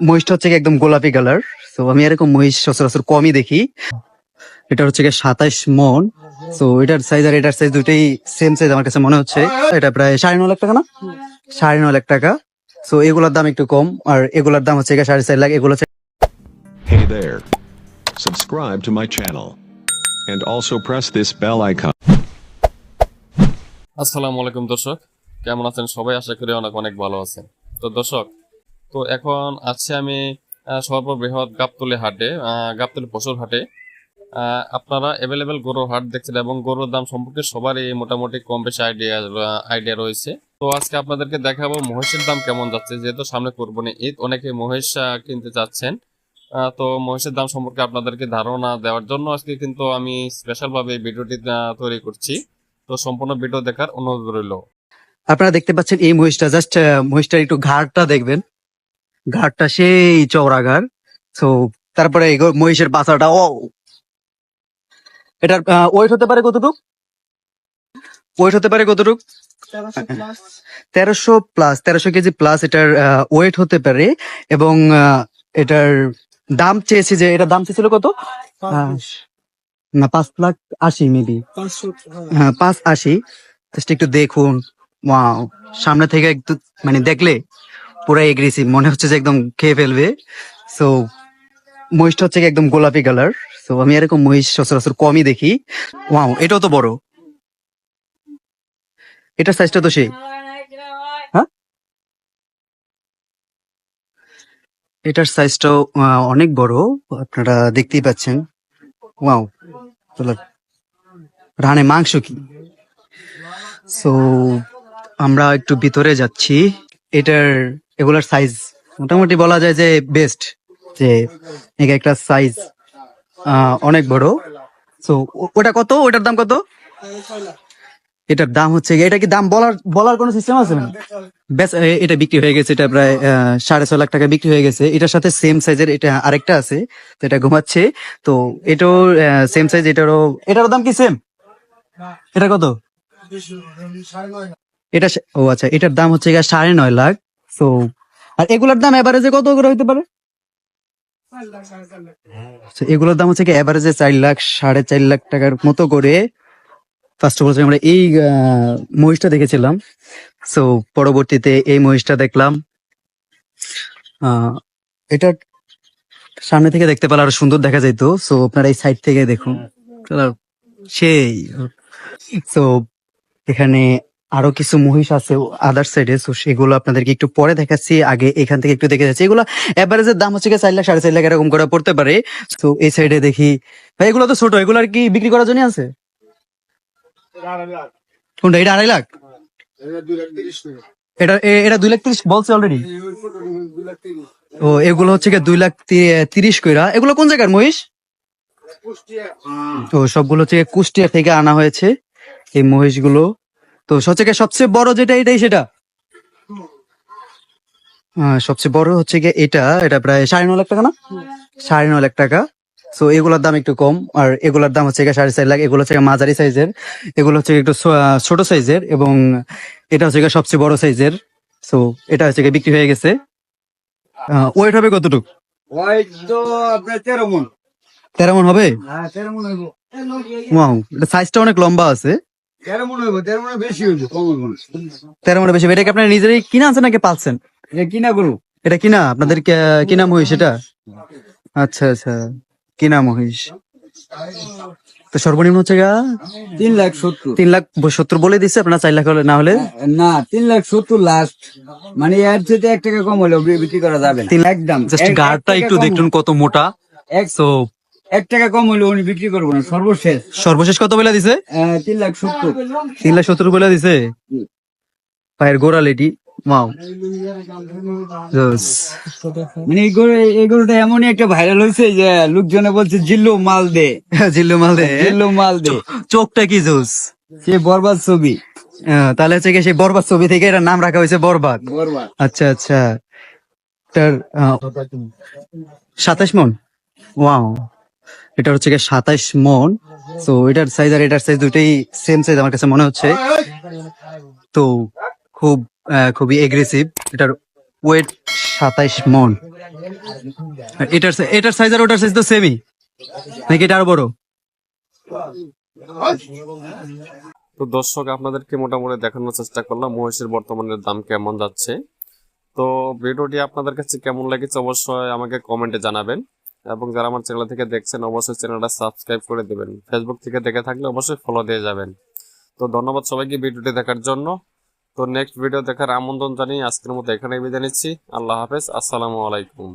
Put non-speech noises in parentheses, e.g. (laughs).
মহিষটা হচ্ছে একদম গোলাপি কালার তো আমি এরকম মহিষ সচরাচর কমই দেখি এটা হচ্ছে সাতাইশ মন তো এটার সাইজ আর এটার সাইজ দুটোই সেম সাইজ আমার কাছে মনে হচ্ছে এটা প্রায় সাড়ে ন লাখ টাকা না সাড়ে ন লাখ টাকা তো এগুলোর দাম একটু কম আর এগুলোর দাম হচ্ছে সাড়ে চার লাখ এগুলো হচ্ছে Hey there. Subscribe to my channel. And also press this bell icon. আসসালামু আলাইকুম দর্শক কেমন আছেন সবাই আশা করি অনেক অনেক ভালো আছেন তো দর্শক তো এখন আছি আমি সর্ববৃহৎ গাবতলি হাটে গাবতলি পশুর হাটে আপনারা অ্যাভেলেবেল গরুর হাট দেখছেন এবং গরুর দাম সম্পর্কে সবারই মোটামুটি কম বেশি আইডিয়া আইডিয়া রয়েছে। তো আজকে আপনাদেরকে দেখাবো মহিষের দাম কেমন যাচ্ছে, যেহেতু সামনে কোরবানি ঈদ, অনেকে মহিষ কিনতে চাচ্ছেন তো মহিষের দাম সম্পর্কে আপনাদেরকে ধারণা দেওয়ার জন্য আজকে কিন্তু আমি স্পেশাল ভাবে ভিডিওটি তৈরি করছি। তো সম্পূর্ণ ভিডিও দেখার অনুরোধ রইল। আপনারা দেখতে পাচ্ছেন এই মহিষটা, জাস্ট মহিষটার একটু ঘাড়টা দেখবেন। ঘাড়টা সেই চওড়া ঘাড় তো তারপরে মহিষের বাসাটা ও। এটার ওয়েট হতে পারে কতটুক? ওয়েট হতে পারে কতটুক? তেরোশো প্লাস। তেরোশো কেজি প্লাস এটার ওয়েট হতে পারে। এবং এটার দাম চেয়েছি যে এটার দাম চেয়েছিল কত? না পাঁচ লাখ আশি মেবি। হ্যাঁ। পাঁচ আশি। একটু দেখুন। ওয়াও সামনে থেকে একটু মানে দেখলে পুরো এগ্রেসিভ মনে হচ্ছে যে একদম খেয়ে ফেলবে। সো মহিষটা হচ্ছে একদম গোলাপি কালার সো আমি এরকম মহিষ সচরাচর কমই দেখি। ওয়াও এটাও তো বড়। এটার সাইজটা তো সেই। হ্যাঁ? এটার সাইজটাও অনেক বড়। আপনারা দেখতেই পাচ্ছেন। ওয়াও রানে মাংস কি? সো আমরা একটু ভিতরে যাচ্ছি। এটার এগুলার সাইজ মোটামুটি বলা যায় যে বেস্ট যে এক একটা সাইজ অনেক বড়। সো ওটা কত? ওটার দাম কত? এটার দাম হচ্ছে এটা কি দাম বলার বলার কোনো সিস্টেম আছে না ব্যাস এটা বিক্রি হয়ে গেছে এটা প্রায় সাড়ে ছয় লাখ টাকা বিক্রি হয়ে গেছে। এটার সাথে সেম সাইজের এটা আরেকটা আছে তো এটা ঘুমাচ্ছে। তো এটাও সেম সাইজ এটারও এটারও দাম কি সেম এটা কত? এটা ও আচ্ছা এটার দাম হচ্ছে সাড়ে নয় লাখ। তো আর এগুলোর দাম এভারেজে কত করে হইতে পারে? এগুলোর দাম হচ্ছে কি এভারেজে চার লাখ সাড়ে চার লাখ টাকার মতো করে। ফার্স্ট অফ অল আমরা এই মহিষটা দেখেছিলাম। সো পরবর্তীতে এই মহিষটা দেখলাম। এটা সামনে থেকে দেখতে পেলে আরও সুন্দর দেখা যেত সো আপনারা এই সাইড থেকে দেখুন। সেই। সো এখানে আরও কিছু মহিষ আছে আদার সাইডে তো সেগুলো আপনাদেরকে একটু পরে দেখাচ্ছি আগে এখান থেকে একটু দেখে যাচ্ছি। এগুলো এভারেজের দাম হচ্ছে চার লাখ সাড়ে চার লাখ এরকম করে পড়তে পারে। তো এই সাইডে দেখি। ভাই এগুলো তো ছোট এগুলো আর কি বিক্রি করার জন্য আছে? কোনটা এটা আড়াই লাখ? এটা এটা দুই লাখ তিরিশ বলছে অলরেডি ও এগুলো হচ্ছে গিয়ে দুই লাখ তিরিশ কইরা। এগুলো কোন জায়গার মহিষ? তো সবগুলো হচ্ছে কুষ্টিয়া থেকে আনা হয়েছে এই মহিষগুলো। তো গিয়ে সবচেয়ে বড় যেটা এটাই সেটা? সবচেয়ে বড় হচ্ছে গিয়ে এটা এটা প্রায় সাড়ে ন লাখ টাকা না? সাড়ে ন লাখ টাকা। তো এগুলোর দাম একটু কম আর এগুলোর দাম হচ্ছে গিয়ে সাড়ে চার লাখ। এগুলো হচ্ছে মাঝারি সাইজের। এগুলো হচ্ছে একটু ছোট সাইজের এবং এটা হচ্ছে গিয়ে সবচেয়ে বড় সাইজের। তো এটা হচ্ছে গিয়ে বিক্রি হয়ে গেছে। ওয়েট হবে কতটুকু? ওই তো আপনার তেরো মন। তেরো মন হবে? হ্যাঁ তেরো মন এটা সাইজটা অনেক লম্বা আছে। তেরো মন হইব তেরো মনে বেশি হইব কম হইব তেরো মনে বেশি এটা কি আপনার নিজেরই কিনা আছে নাকি পালছেন? এটা কিনা করু এটা কিনা? আপনাদের কে- কিনা মহিষ এটা? আচ্ছা আচ্ছা। কিনা মহিষ? তো সর্বনিম্ন হচ্ছে গা? তিন লাখ সত্তর। তিন লাখ সত্তর বলে দিচ্ছে আপনার চার লাখ হলে না হলে? না তিন লাখ সত্তর লাস্ট মানে এর থেকে এক টাকা কম হলেও বিক্রি করা যাবে তিন লাখ একদম। জাস্ট গাড়টা একটু দেখুন কত মোটা। তো এক টাকা কম হলে উনি বিক্রি করব না সর্বশেষ। সর্বশেষ কত বলে দিছে? তিন লাখ সত্তর। তিন লাখ সত্তর বলে দিছে? হুম। পায়ের গোড়া মাও মানে এই গরু গরুটা এমনই একটা ভাইরাল হয়েছে যে লোকজনে বলছে জিল্লু মাল দে। (laughs) জিল্লু মাল দে। জিল্লু মাল দে। চোখটা কি জোস? সে বরবাদ ছবি। তাহলে হচ্ছে সেই বরবাদ ছবি থেকে এটার নাম রাখা হয়েছে বরবাদ। আচ্ছা আচ্ছা। এটার সাতাশ মন? ওয়াও। এটা হচ্ছে গিয়ে সাতাশ মন। তো এটার সাইজ আর এটার সাইজ দুটোই সেম সাইজ আমার কাছে মনে হচ্ছে। তো খুব খুবই এগ্রেসিভ এটার ওয়েট সাতাইশ মন। এটার এটার সাইজ আর ওটার সাইজ তো সেমই নাকি এটা আরও বড়? তো দর্শক, আপনাদেরকে মোটামুটি দেখানোর চেষ্টা করলাম, মহিষের বর্তমানে দাম কেমন যাচ্ছে। তো ভিডিওটি আপনাদের কাছে কেমন লেগেছে অবশ্যই আমাকে কমেন্টে জানাবেন। এবং যারা আমার চ্যানেল থেকে দেখছেন, অবশ্যই চ্যানেলটা সাবস্ক্রাইব করে দেবেন। ফেসবুক থেকে দেখে থাকলে অবশ্যই ফলো দিয়ে যাবেন। তো ধন্যবাদ সবাইকে ভিডিওটি দেখার জন্য। তো নেক্সট ভিডিও দেখার আমন্ত্রণ জানিয়ে আজকের মতো এখানে বিদায় নিচ্ছি। আল্লাহ হাফেজ। আসসালামু আলাইকুম।